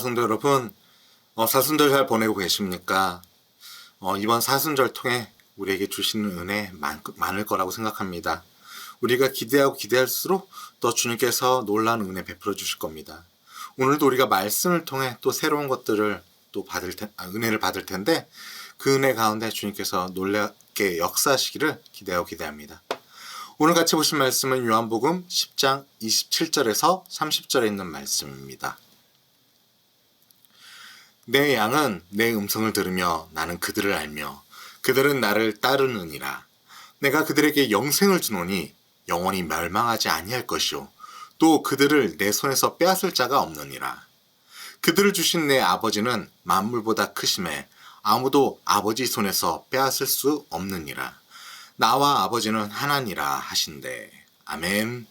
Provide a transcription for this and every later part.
사랑하는 성도 여러분 어, 사순절 잘 보내고 계십니까? 어, 이번 사순절 통해 우리에게 주시는 은혜 많, 많을 거라고 생각합니다. 우리가 기대하고 기대할수록 또 주님께서 놀라운 은혜 베풀어 주실 겁니다. 오늘도 우리가 말씀을 통해 또 새로운 것들을 또 받을 텐, 아, 은혜를 받을 텐데 그 은혜 가운데 주님께서 놀랍게 역사하시기를 기대하고 기대합니다. 오늘 같이 보신 말씀은 요한복음 10장 27절에서 30절에 있는 말씀입니다. 내 양은 내 음성을 들으며 나는 그들을 알며 그들은 나를 따르느니라. 내가 그들에게 영생을 주노니 영원히 멸망하지 아니할 것이요 또 그들을 내 손에서 빼앗을 자가 없느니라. 그들을 주신 내 아버지는 만물보다 크심에 아무도 아버지 손에서 빼앗을 수 없느니라. 나와 아버지는 하나니라 하신대. 아멘.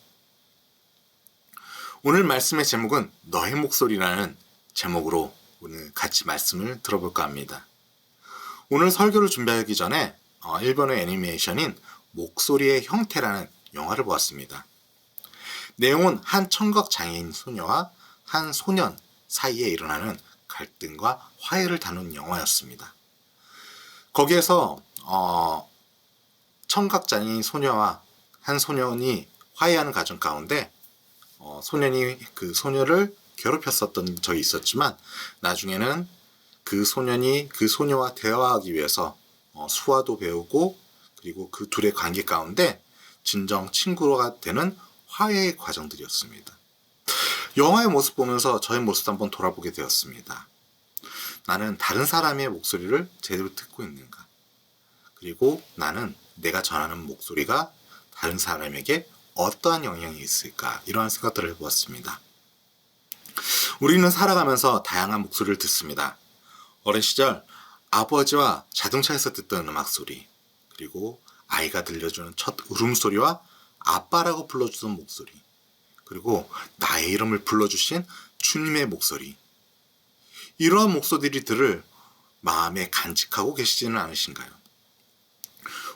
오늘 말씀의 제목은 너의 목소리라는 제목으로 오늘 같이 말씀을 들어볼까 합니다. 오늘 설교를 준비하기 전에 어, 일본의 애니메이션인 목소리의 형태라는 영화를 보았습니다. 내용은 한 청각 장애인 소녀와 한 소년 사이에 일어나는 갈등과 화해를 다룬 영화였습니다. 거기에서 어, 청각 장애인 소녀와 한 소년이 화해하는 과정 가운데 어, 소년이 그 소녀를 괴롭혔었던 적이 있었지만 나중에는 그 소년이 그 소녀와 대화하기 위해서 어, 수화도 배우고 그리고 그 둘의 관계 가운데 진정 친구가 되는 화해의 과정들이었습니다. 영화의 모습 보면서 저의 모습도 한번 돌아보게 되었습니다. 나는 다른 사람의 목소리를 제대로 듣고 있는가? 그리고 나는 내가 전하는 목소리가 다른 사람에게 어떠한 영향이 있을까 이러한 생각들을 해보았습니다. 우리는 살아가면서 다양한 목소리를 듣습니다. 어린 시절 아버지와 자동차에서 듣던 음악 소리, 그리고 아이가 들려주는 첫 울음소리와 아빠라고 불러주던 목소리, 그리고 나의 이름을 불러주신 주님의 목소리. 이러한 목소리들을 마음에 간직하고 계시지는 않으신가요?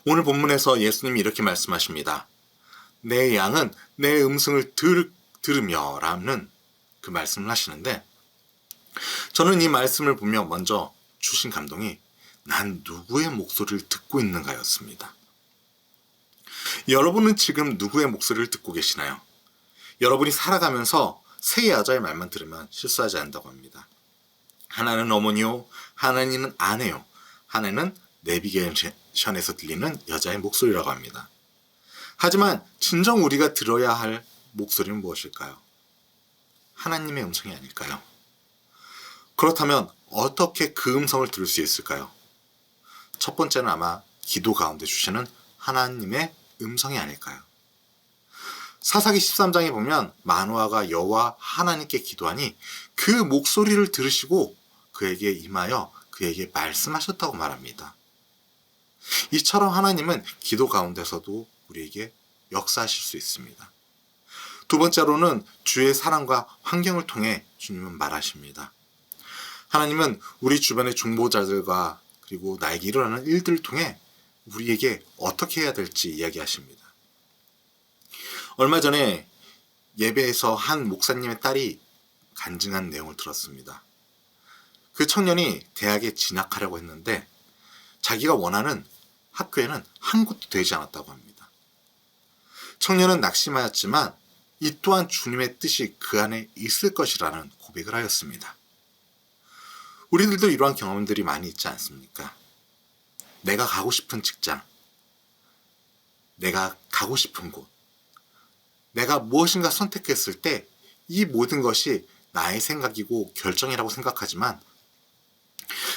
오늘 본문에서 예수님이 이렇게 말씀하십니다. 내 양은 내 음성을 들, 들으며 라는 그 말씀을 하시는데 저는 이 말씀을 보며 먼저 주신 감동이 난 누구의 목소리를 듣고 있는가였습니다. 여러분은 지금 누구의 목소리를 듣고 계시나요? 여러분이 살아가면서 세 여자의 말만 들으면 실수하지 않는다고 합니다. 하나는 어머니요, 하나는 아내요, 하나는 내비게이션에서 들리는 여자의 목소리라고 합니다. 하지만 진정 우리가 들어야 할 목소리는 무엇일까요? 하나님의 음성이 아닐까요? 그렇다면 어떻게 그 음성을 들을 수 있을까요? 첫 번째는 아마 기도 가운데 주시는 하나님의 음성이 아닐까요? 사사기 13장에 보면 마누아가 여호와 하나님께 기도하니 그 목소리를 들으시고 그에게 임하여 그에게 말씀하셨다고 말합니다. 이처럼 하나님은 기도 가운데서도 우리에게 역사하실 수 있습니다. 두 번째로는 주의 사랑과 환경을 통해 주님은 말하십니다. 하나님은 우리 주변의 중보자들과 그리고 나에게 일어나는 일들을 통해 우리에게 어떻게 해야 될지 이야기하십니다. 얼마 전에 예배에서 한 목사님의 딸이 간증한 내용을 들었습니다. 그 청년이 대학에 진학하려고 했는데 자기가 원하는 학교에는 한 곳도 되지 않았다고 합니다. 청년은 낙심하였지만 이 또한 주님의 뜻이 그 안에 있을 것이라는 고백을 하였습니다. 우리들도 이러한 경험들이 많이 있지 않습니까? 내가 가고 싶은 직장, 내가 가고 싶은 곳, 내가 무엇인가 선택했을 때 이 모든 것이 나의 생각이고 결정이라고 생각하지만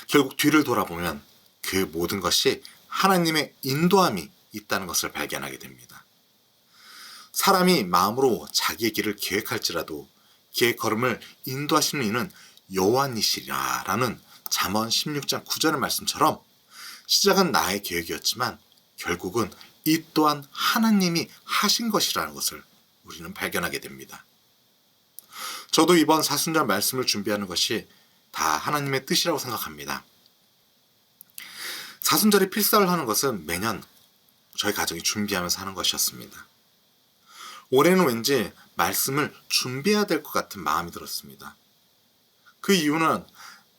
결국 뒤를 돌아보면 그 모든 것이 하나님의 인도함이 있다는 것을 발견하게 됩니다. 사람이 마음으로 자기의 길을 계획할지라도 그의 걸음을 인도하시는 이는 여호와니시라라는 잠언 16장 9절의 말씀처럼 시작은 나의 계획이었지만 결국은 이 또한 하나님이 하신 것이라는 것을 우리는 발견하게 됩니다. 저도 이번 사순절 말씀을 준비하는 것이 다 하나님의 뜻이라고 생각합니다. 사순절에 필사를 하는 것은 매년 저희 가정이 준비하면서 하는 것이었습니다. 올해는 왠지 말씀을 준비해야 될 것 같은 마음이 들었습니다. 그 이유는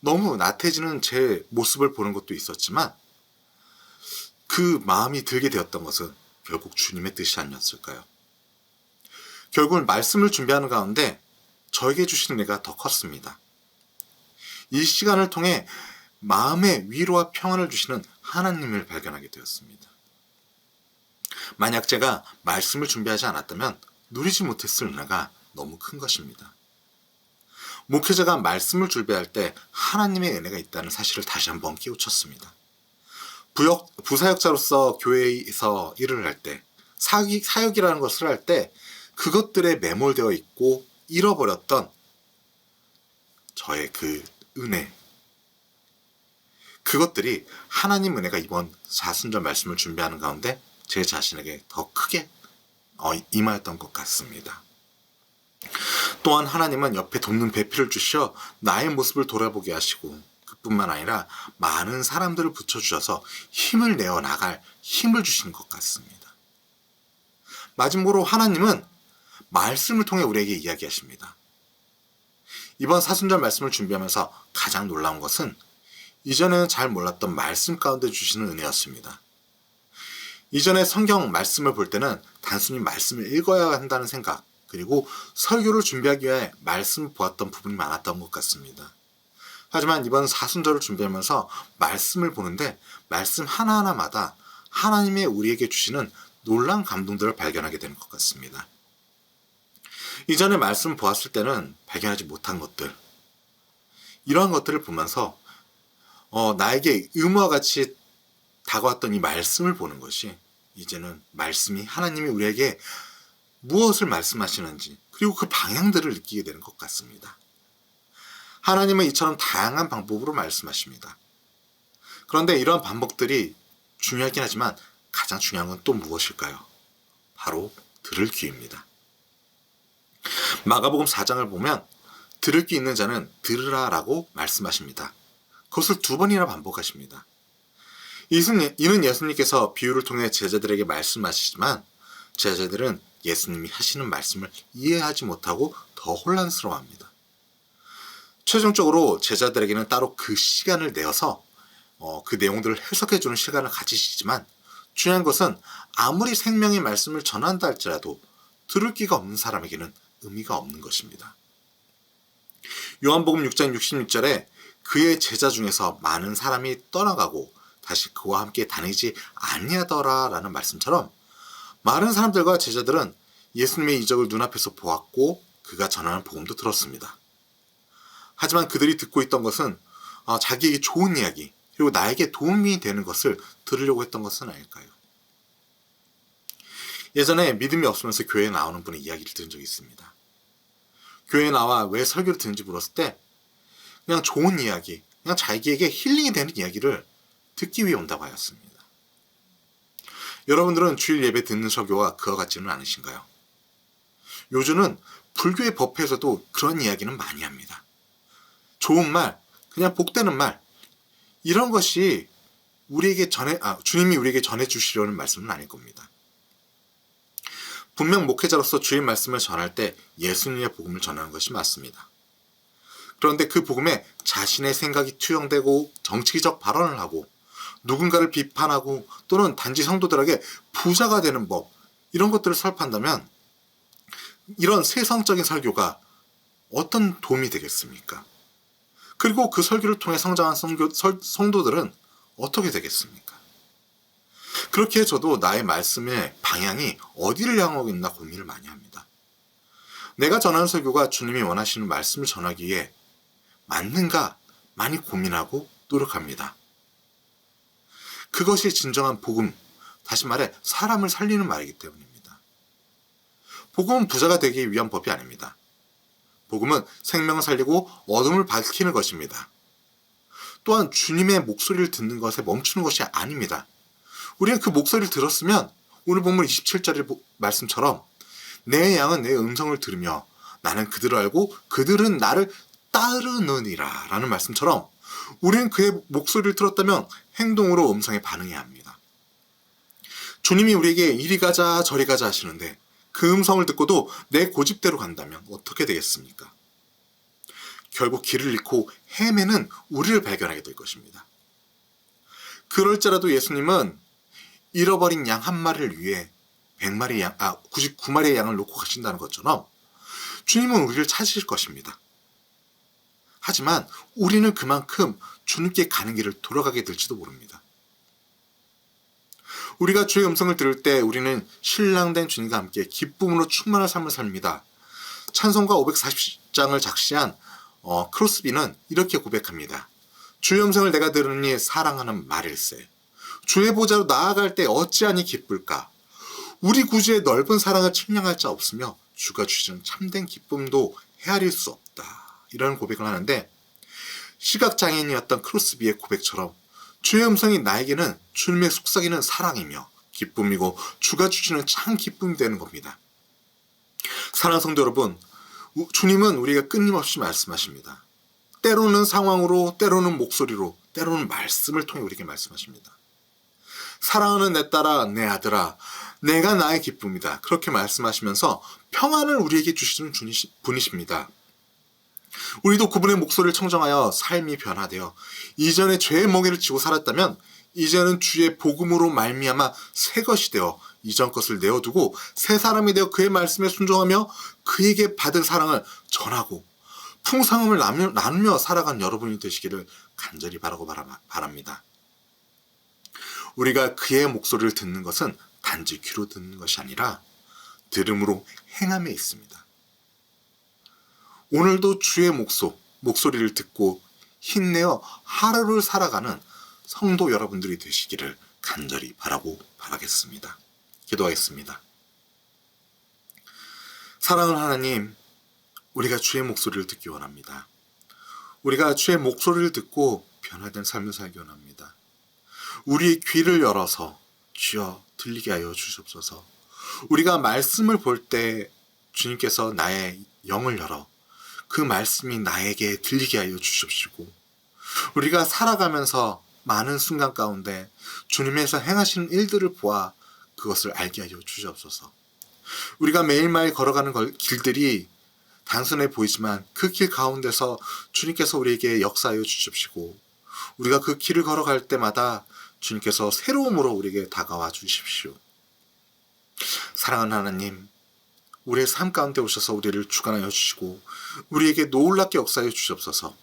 너무 나태해지는 제 모습을 보는 것도 있었지만 그 마음이 들게 되었던 것은 결국 주님의 뜻이 아니었을까요? 결국은 말씀을 준비하는 가운데 저에게 주시는 은혜가 더 컸습니다. 이 시간을 통해 마음의 위로와 평안을 주시는 하나님을 발견하게 되었습니다. 만약 제가 말씀을 준비하지 않았다면 누리지 못했을 은혜가 너무 큰 것입니다. 목회자가 말씀을 준비할 때 하나님의 은혜가 있다는 사실을 다시 한번 깨우쳤습니다. 부역, 부사역자로서 교회에서 일을 할 때, 사기, 사역이라는 것을 할 때, 그것들에 매몰되어 있고 잃어버렸던 저의 그 은혜. 그것들이 하나님 은혜가 이번 사순절 말씀을 준비하는 가운데 제 자신에게 더 크게 어, 임하였던 것 같습니다. 또한 하나님은 옆에 돕는 배필을 주셔 나의 모습을 돌아보게 하시고 그뿐만 아니라 많은 사람들을 붙여주셔서 힘을 내어 나갈 힘을 주시는 것 같습니다. 마지막으로 하나님은 말씀을 통해 우리에게 이야기하십니다. 이번 사순절 말씀을 준비하면서 가장 놀라운 것은 이전에는 잘 몰랐던 말씀 가운데 주시는 은혜였습니다. 이전에 성경 말씀을 볼 때는 단순히 말씀을 읽어야 한다는 생각, 그리고 설교를 준비하기 위해 말씀을 보았던 부분이 많았던 것 같습니다. 하지만 이번 사순절을 준비하면서 말씀을 보는데 말씀 하나하나마다 하나님의 우리에게 주시는 놀란 감동들을 발견하게 되는 것 같습니다. 이전에 말씀 보았을 때는 발견하지 못한 것들, 이러한 것들을 보면서 어, 나에게 의무와 같이 다가왔던 이 말씀을 보는 것이 이제는 말씀이 하나님이 우리에게 무엇을 말씀하시는지 그리고 그 방향들을 느끼게 되는 것 같습니다. 하나님은 이처럼 다양한 방법으로 말씀하십니다. 그런데 이러한 반복들이 중요하긴 하지만 가장 중요한 건 또 무엇일까요? 바로 들을 귀입니다. 마가복음 4장을 보면 들을 귀 있는 자는 들으라라고 말씀하십니다. 그것을 두 번이나 반복하십니다. 이는 예수님께서 비유를 통해 제자들에게 말씀하시지만 제자들은 예수님이 하시는 말씀을 이해하지 못하고 더 혼란스러워합니다. 최종적으로 제자들에게는 따로 그 시간을 내어서 어, 그 내용들을 해석해주는 시간을 가지시지만 중요한 것은 아무리 생명의 말씀을 전한다 할지라도 들을 기가 없는 사람에게는 의미가 없는 것입니다. 요한복음 6장 66절에 그의 제자 중에서 많은 사람이 떠나가고 다시 그와 함께 다니지 아니하더라라는 말씀처럼 많은 사람들과 제자들은 예수님의 이적을 눈앞에서 보았고 그가 전하는 복음도 들었습니다. 하지만 그들이 듣고 있던 것은 어, 자기에게 좋은 이야기 그리고 나에게 도움이 되는 것을 들으려고 했던 것은 아닐까요? 예전에 믿음이 없으면서 교회에 나오는 분의 이야기를 들은 적이 있습니다. 교회에 나와 왜 설교를 듣는지 물었을 때 그냥 좋은 이야기, 그냥 자기에게 힐링이 되는 이야기를 듣기 위해 온다고 하였습니다. 여러분들은 주일 예배 듣는 설교가 그와 같지는 않으신가요? 요즘은 불교의 법회에서도 그런 이야기는 많이 합니다. 좋은 말, 그냥 복되는 말, 이런 것이 우리에게 전해, 아, 주님이 우리에게 전해주시려는 말씀은 아닐 겁니다. 분명 목회자로서 주의 말씀을 전할 때 예수님의 복음을 전하는 것이 맞습니다. 그런데 그 복음에 자신의 생각이 투영되고 정치적 발언을 하고 누군가를 비판하고 또는 단지 성도들에게 부자가 되는 법 이런 것들을 설파한다면 이런 세상적인 설교가 어떤 도움이 되겠습니까? 그리고 그 설교를 통해 성장한 성교, 설, 성도들은 어떻게 되겠습니까? 그렇게 저도 나의 말씀의 방향이 어디를 향하고 있나 고민을 많이 합니다. 내가 전하는 설교가 주님이 원하시는 말씀을 전하기에 맞는가 많이 고민하고 노력합니다. 그것이 진정한 복음, 다시 말해 사람을 살리는 말이기 때문입니다. 복음은 부자가 되기 위한 법이 아닙니다. 복음은 생명을 살리고 어둠을 밝히는 것입니다. 또한 주님의 목소리를 듣는 것에 멈추는 것이 아닙니다. 우리는 그 목소리를 들었으면 오늘 본문 27절의 말씀처럼 내 양은 내 음성을 들으며 나는 그들을 알고 그들은 나를 따르느니라 라는 말씀처럼 우리는 그의 목소리를 들었다면 행동으로 음성에 반응해야 합니다. 주님이 우리에게 이리 가자 저리 가자 하시는데 그 음성을 듣고도 내 고집대로 간다면 어떻게 되겠습니까? 결국 길을 잃고 헤매는 우리를 발견하게 될 것입니다. 그럴지라도 예수님은 잃어버린 양 한 마리를 위해 100마리 양, 아, 99마리의 양을 놓고 가신다는 것처럼 주님은 우리를 찾으실 것입니다. 하지만 우리는 그만큼 주님께 가는 길을 돌아가게 될지도 모릅니다. 우리가 주의 음성을 들을 때 우리는 신랑된 주님과 함께 기쁨으로 충만한 삶을 삽니다. 찬송가 540장을 작시한 어, 크로스비는 이렇게 고백합니다. 주의 음성을 내가 들으니 사랑하는 말일세. 주의 보좌로 나아갈 때 어찌하니 기쁠까? 우리 구주의 넓은 사랑을 측량할 자 없으며 주가 주시는 참된 기쁨도 헤아릴 수 없다. 이런 고백을 하는데 시각장애인이었던 크로스비의 고백처럼 주의 음성이 나에게는 주님의 속삭이는 사랑이며 기쁨이고 주가 주시는 참 기쁨이 되는 겁니다. 사랑하는 성도 여러분, 우- 주님은 우리가 끊임없이 말씀하십니다. 때로는 상황으로, 때로는 목소리로, 때로는 말씀을 통해 우리에게 말씀하십니다. 사랑하는 내 딸아, 내 아들아, 내가 나의 기쁨이다. 그렇게 말씀하시면서 평안을 우리에게 주시는 분이십니다. 우리도 그분의 목소리를 청정하여 삶이 변화되어 이전에 죄의 멍에를 지고 살았다면 이제는 주의 복음으로 말미암아 새 것이 되어 이전 것을 내어두고 새 사람이 되어 그의 말씀에 순종하며 그에게 받은 사랑을 전하고 풍성함을 나누며, 살아간 여러분이 되시기를 간절히 바라고 바라- 바랍니다. 우리가 그의 목소리를 듣는 것은 단지 귀로 듣는 것이 아니라 들음으로 행함에 있습니다. 오늘도 주의 목소, 목소리를 듣고 힘내어 하루를 살아가는 성도 여러분들이 되시기를 간절히 바라고 바라겠습니다. 기도하겠습니다. 사랑하는 하나님, 우리가 주의 목소리를 듣기 원합니다. 우리가 주의 목소리를 듣고 변화된 삶을 살기 원합니다. 우리의 귀를 열어서 주여 들리게 하여 주시옵소서. 우리가 말씀을 볼 때 주님께서 나의 영을 열어 그 말씀이 나에게 들리게 하여 주십시고 우리가 살아가면서 많은 순간 가운데 주님에서 행하시는 일들을 보아 그것을 알게 하여 주시옵소서. 우리가 매일매일 걸어가는 걸- 길들이 단순해 보이지만 그 길 가운데서 주님께서 우리에게 역사하여 주십시고 우리가 그 길을 걸어갈 때마다 주님께서 새로움으로 우리에게 다가와 주십시오. 사랑하는 하나님, 우리의 삶 가운데 오셔서 우리를 주관하여 주시고 우리에게 놀랍게 역사해 주시옵소서.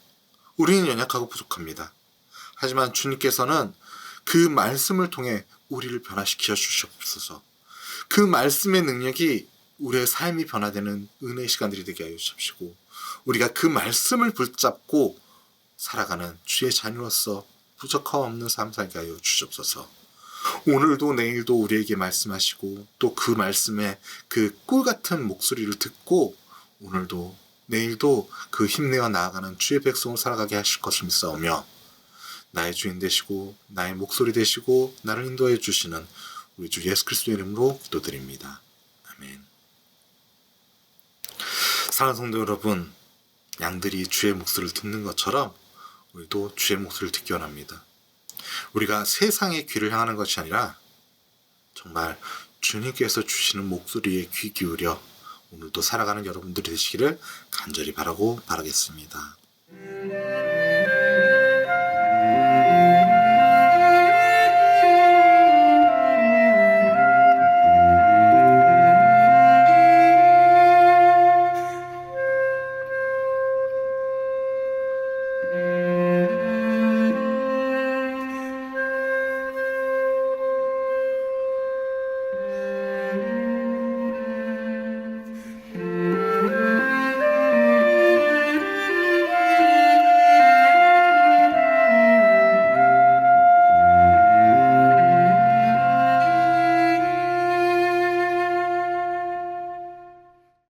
우리는 연약하고 부족합니다. 하지만 주님께서는 그 말씀을 통해 우리를 변화시켜 주시옵소서. 그 말씀의 능력이 우리의 삶이 변화되는 은혜의 시간들이 되게 하여 주십시고 우리가 그 말씀을 붙잡고 살아가는 주의 자녀로서 부족함 없는 삶 살게 하여 주시옵소서. 오늘도 내일도 우리에게 말씀하시고 또 그 말씀에 그 꿀 같은 목소리를 듣고 오늘도 내일도 그 힘내어 나아가는 주의 백성을 살아가게 하실 것을 믿사오며 나의 주인 되시고 나의 목소리 되시고 나를 인도해 주시는 우리 주 예수 그리스도의 이름으로 기도드립니다. 아멘. 사랑하는 성도 여러분, 양들이 주의 목소리를 듣는 것처럼 우리도 주의 목소리를 듣기 원합니다. 우리가 세상의 귀를 향하는 것이 아니라 정말 주님께서 주시는 목소리에 귀 기울여 오늘도 살아가는 여러분들이 되시기를 간절히 바라고 바라겠습니다.